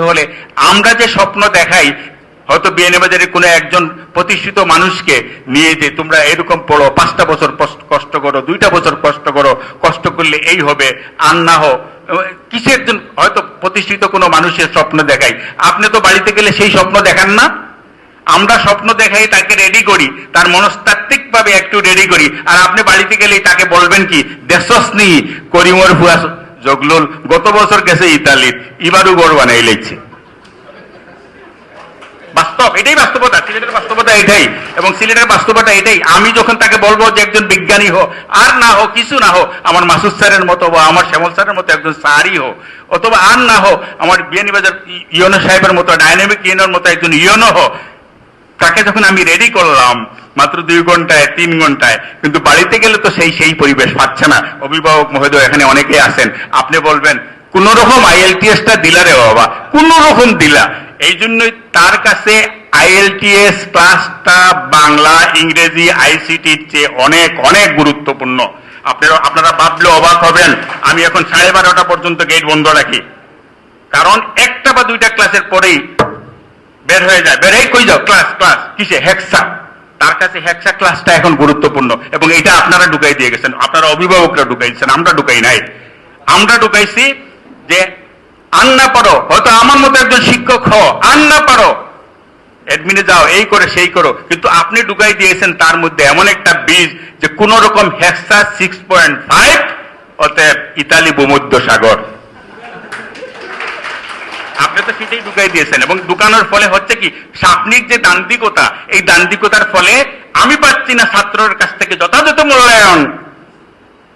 হলে আমরা যে স্বপ্ন দেখাই, হয়তো বিএনএ বাজারে কোনো একজন প্রতিষ্ঠিত মানুষকে নিয়ে যে তোমরা এরকম পড়ো, পাঁচটা বছর কষ্ট- করো, দুইটা বছর কষ্ট করো, কষ্ট করলে এই হবে, আর না হো কিসের জন্য হয়তো প্রতিষ্ঠিত কোনো মানুষের স্বপ্ন দেখাই? আপনি তো বাড়িতে গেলে সেই স্বপ্ন দেখান না? আমরা স্বপ্ন দেখাই, তাকে রেডি করি, তার মনস্তাত্ত্বিক ভাবে একটু রেডি করি, আর আপনি বাড়িতে গেলেই তাকে বলবেন কি দেশস্নি করিমর ফুয়া জগলুল গত বছর গেছে ইতালির ইবারও গড় বানাই লেগছে। বাস্তব, এটাই বাস্তবতা, সিলেটের বাস্তবতা এটাই, এবং সিলেটের বাস্তবতা এটাই। আমি যখন তাকে বলব যে একজন বিজ্ঞানী হো আর না হো কিছু না হো আমার মাসুদ স্যারের মতো বা আমার শ্যামল স্যারের মতো একজন স্যারই হো অথবা আর না হো আমার বিয়ানীবাজার ইয়নো সাহেবের মতো ডাইনামিক ইয়নোর মতো একজন ইয়নো হো তাকে যখন আমি রেডি করলাম মাত্র দুই ঘন্টায়, তিন ঘন্টায়। কিন্তু বাড়িতে গেলে তো সেই সেই পরিবেশ পাচ্ছে না। অভিভাবক মহোদয়, এখানে অনেকে আসেন আপনি বলবেন কোন রকম আইএলটিএস টা দিলা রে বাবা? কোন রকম দিলা। এই জন্যই তার কাছে আইএলটিএস ক্লাসটা বাংলা, ইংরেজি, আইসিটির চেয়ে অনেক অনেক গুরুত্বপূর্ণ। আপনারা আপনারা ভাবলে অবাক হবেন। আমি এখন সাড়ে বারোটা পর্যন্ত গেট বন্ধ রাখি। কারণ একটা বা দুইটা ক্লাসের পরেই বের হয়ে যায়। বেরেই কই যাও? Class class. কিসে? হেক্সা তার কাছে হেক্সা ক্লাসটা এখন গুরুত্বপূর্ণ এবং এটা আপনারা ঢুকাই দিয়ে গেছেন। আপনারা অভিভাবকরা ঢুকাইছেন, আমরা ঢুকাই নাই। আমরা ঢুকাইছি যে আন না পারো হয়তো আমার মতো একজন শিক্ষক হ আন না পারো অ্যাডমিনে যাও, এই করে, সেই করো। কিন্তু আপনি ঢুকাই দিয়েছেন তার মধ্যে এমন একটা বীজ যে কোন রকম হেক্সা সিক্স পয়েন্ট ফাইভ অতএব ইতালি ভূমধ্য সাগর আপনি তো সেটাই ঢুকাই দিয়েছেন। এবং ঢুকানোর ফলে হচ্ছে কি সাপনিক যে দান্দিকতা এই দান্দিকতার ফলে আমি পাচ্ছি না ছাত্রের কাছ থেকে যথাযথ মূল্যায়ন।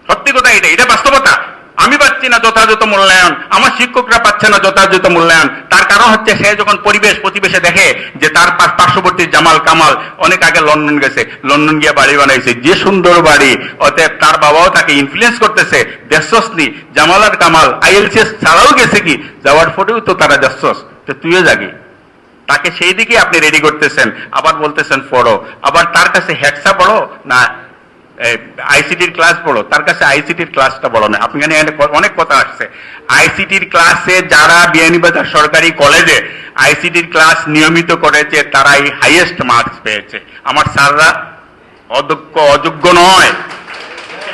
সত্যি কথা এটা এটা বাস্তবতা। আমি পাচ্ছি না যথাযথ মূল্যায়ন। আমার শিক্ষকরা পাচ্ছে না যথাযথ মূল্যায়ন। তার কারণ হচ্ছে সে যখন পরিবেশ প্রতিবেশে দেখে যে তার পার্শ্ববর্তী জামাল কামাল অনেক আগে লন্ডন গেছে, লন্ডন গিয়ে বাড়ি বানাইছে, যে সুন্দর বাড়ি, অতএব তার বাবাও তাকে ইনফ্লুয়েন্স করতেছে দেশসনি জামাল আর কামাল, আইএলসিএস ছাড়াও গেছে কি? যাওয়ার পরেও তো তারা দেশস তো তুইও জাগি তাকে সেই দিকে আপনি রেডি করতেছেন। আবার বলতেছেন, পড়ো। আবার তার কাছে হ্যাকসা পড়ো? না আইসিটির ক্লাস বলো তার কাছে আইসিটির ক্লাসটা বড় না। আপনি অনেক কথা আসছে। আইসিটির ক্লাসে যারা বিয়ানীবাজার সরকারি কলেজে আইসিটির ক্লাস নিয়মিত করেছে, তারাই হাইয়েস্ট মার্কস পেয়েছে। আমার স্যাররা অযোগ্য অযোগ্য নয়।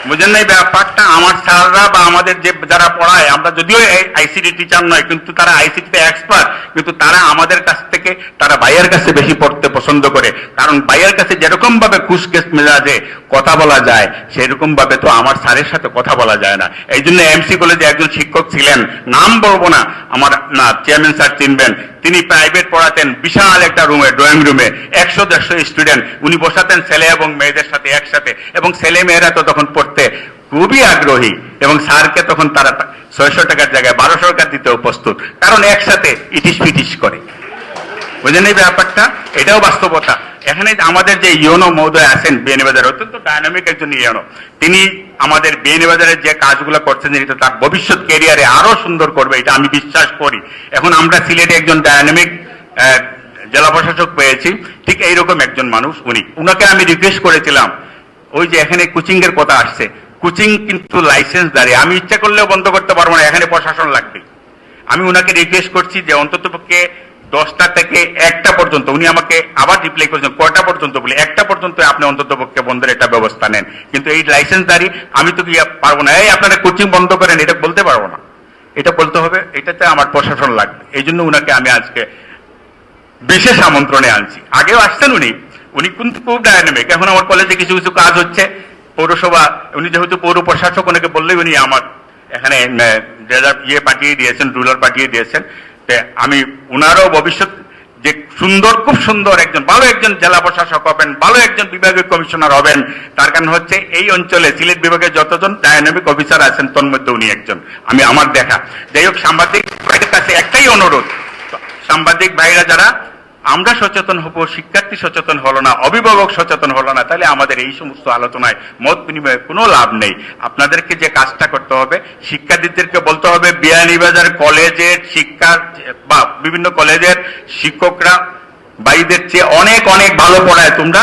বুঝেন না এই ব্যাপারটা? আমার স্যাররা বা আমাদের যে যারা পড়ায়, আমরা যদিও আইসিটি টিচার নয়, কিন্তু তারা আইসিটিতে এক্সপার্ট কিন্তু তারা আমাদের কাছ থেকে, তারা বাইয়ের কাছে বেশি পড়তে পছন্দ করে। কারণ বাইয়ের কাছে যেরকম ভাবে খুশকেস মেজাজে কথা বলা যায় সেরকম ভাবে তো আমার স্যারের সাথে কথা বলা যায় না। এই জন্য এমসি কলেজে একজন শিক্ষক ছিলেন, নাম বলব না, আমার না চেয়ারম্যান স্যার চিনবেন। তিনি প্রাইভেট পড়াতেন, বিশাল একটা রুমে ড্রয়িং রুমে একশো দেড়শো স্টুডেন্ট উনি বসাতেন ছেলে এবং মেয়েদের সাথে, একসাথে। এবং ছেলে মেয়েরা তো তখন পড়তে খুবই আগ্রহী। এবং স্যারকে তখন তারা ছয়শো টাকার জায়গায়, বারোশো টাকা দিতে প্রস্তুত কারণ একসাথে ইটিস পিটিস করে। বুঝলেন এই ব্যাপারটা? এটাও বাস্তবতা। এখানে আমাদের যে ইয়নো মহোদয় আছেন বিয়ানীবাজার অত্যন্ত ডায়নামিক একজন ইয়নো তিনি আমাদের বিয়ানীবাজারের যে কাজগুলো করছেন তো তার ভবিষ্যৎ ক্যারিয়ারে আরও সুন্দর করবে, এটা আমি বিশ্বাস করি। এখন আমরা সিলেটে একজন ডায়নামিক জেলা প্রশাসক পেয়েছি, ঠিক এইরকম একজন মানুষ উনি। উনাকে আমি রিকোয়েস্ট করেছিলাম, ওই যে এখানে কোচিং এর কথা আসছে। কোচিং কিন্তু লাইসেন্স দাঁড়িয়ে আমি ইচ্ছা করলেও বন্ধ করতে পারব না, এখানে প্রশাসন লাগবে। আমি ওনাকে রিকোয়েস্ট করছি যে অন্তত পক্ষে দশটা থেকে একটা পর্যন্ত, উনি আমাকে আবার রিপ্লাই করেছেন, কয়টা পর্যন্ত বলে, একটা পর্যন্ত আপনি অন্তত পক্ষে বন্ধের একটা ব্যবস্থা নেন। কিন্তু এই লাইসেন্স দাঁড়ি আমি তো গিয়ে পারব না? এই আপনারা কোচিং বন্ধ করেন, এটা বলতে পারব না। এটা বলতে হবে, এটাতে আমার প্রশাসন লাগবে। এই জন্য উনাকে আমি আজকে বিশেষ আমন্ত্রণে আনছি। আগেও আসছেন উনি। উনি কিন্তু খুব ডায়নামিক এখন আমার কলেজে কিছু কিছু কাজ হচ্ছে। পৌরসভা, উনি যেহেতু পৌর প্রশাসক ওনাকে বললেই উনি আমার এখানে ইয়ে পাঠিয়ে দিয়েছেন রুলার পাঠিয়ে দিয়েছেন। আমি ওনারও ভবিষ্যৎ যে সুন্দর, খুব সুন্দর একজন, ভালো একজন জেলা প্রশাসক হবেন, ভালো একজন বিভাগীয় কমিশনার হবেন, তার কারণ হচ্ছে এই অঞ্চলে সিলেট বিভাগে যতজন ডায়নামিক অফিসার আছেন তন্মধ্যে মধ্যে উনি একজন। আমি আমার দেখা। যাই হোক, সাংবাদিক ভাইদের কাছে একটাই অনুরোধ। সাংবাদিক ভাইরা যারা আমরা সচেতন হব, শিক্ষার্থী সচেতন হলো না, অভিভাবক সচেতন হলো না, তাহলে আমাদের এই সমস্ত আলোচনায় মত বিনিময়ে কোনো লাভ নেই। আপনাদেরকে যে কাজটা করতে হবে, শিক্ষার্থীদেরকে বলতে হবে, বিয়ানীবাজার কলেজের শিক্ষা, বা বিভিন্ন কলেজের শিক্ষকরা বাইদের চেয়ে অনেক অনেক ভালো পড়ায় তোমরা।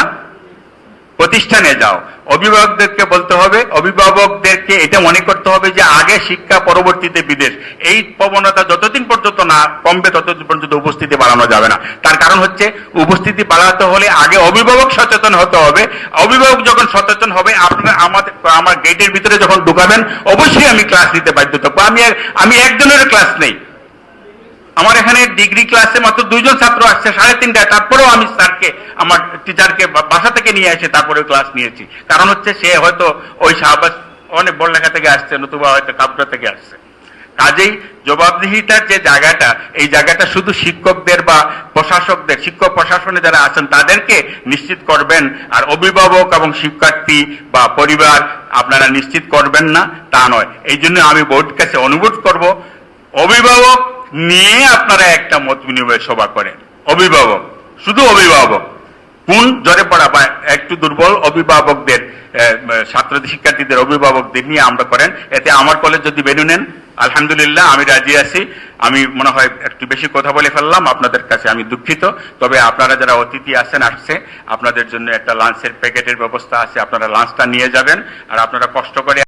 প্রতিষ্ঠানে যাও। অভিভাবকদেরকে বলতে হবে, অভিভাবকদেরকে এটা মনে করতে হবে যে আগে শিক্ষা পরবর্তীতে বিদেশ। এই প্রবণতা যতদিন পর্যন্ত না কমবে, ততদিন পর্যন্ত উপস্থিতি বাড়ানো যাবে না। তার কারণ হচ্ছে, উপস্থিতি বাড়াতে হলে আগে অভিভাবক সচেতন হতে হবে। অভিভাবক যখন সচেতন হবে, আপনার আমাদের, আমার গেটের ভিতরে যখন ঢুকাবেন, অবশ্যই আমি ক্লাস নিতে বাধ্য থাকব আমি আমি একজনের ক্লাস নেই। আমার এখানে ডিগ্রি ক্লাসে মাত্র দুইজন ছাত্র আসছে, সাড়ে তিনটায়। তারপরেও আমি স্যারকে, আমার টিচারকে বাসা থেকে নিয়ে এসে তারপরে ক্লাস নিয়েছি। কারণ হচ্ছে সে হয়তো ওই শাহবাজ অনেক বড় লেখা থেকে আসছে, নতুবা হয়তো কাপড়া থেকে আসছে। কাজেই জবাবদিহিতার যে জায়গাটা, এই জায়গাটা শুধু শিক্ষকদের বা প্রশাসকদের, শিক্ষক প্রশাসনে যারা আছেন, তাদেরকে নিশ্চিত করবেন। আর অভিভাবক এবং শিক্ষার্থী বা পরিবার আপনারা নিশ্চিত করবেন না, তা নয়। এই জন্য আমি বোর্ড কাছে অনুরোধ করব, অভিভাবক নিয়ে আপনারা একটা মত বিনিময় সভা করেন। অভিভাবক, শুধু অভিভাবক। কোন জ্বরে পড়া বা একটু দুর্বল অভিভাবকদের ছাত্র শিক্ষার্থীদের অভিভাবকদের নিয়ে আমরা করেন, এতে আমার কলেজ যদি বেনু নেন, আলহামদুলিল্লাহ, আমি রাজি আছি। আমি মনে হয় একটু বেশি কথা বলে ফেললাম, আপনাদের কাছে আমি দুঃখিত। তবে আপনারা যারা অতিথি আছেন, আসছে, আপনাদের জন্য একটা লাঞ্চের প্যাকেটের ব্যবস্থা আছে, আপনারা লাঞ্চটা নিয়ে যাবেন, আর আপনারা কষ্ট করে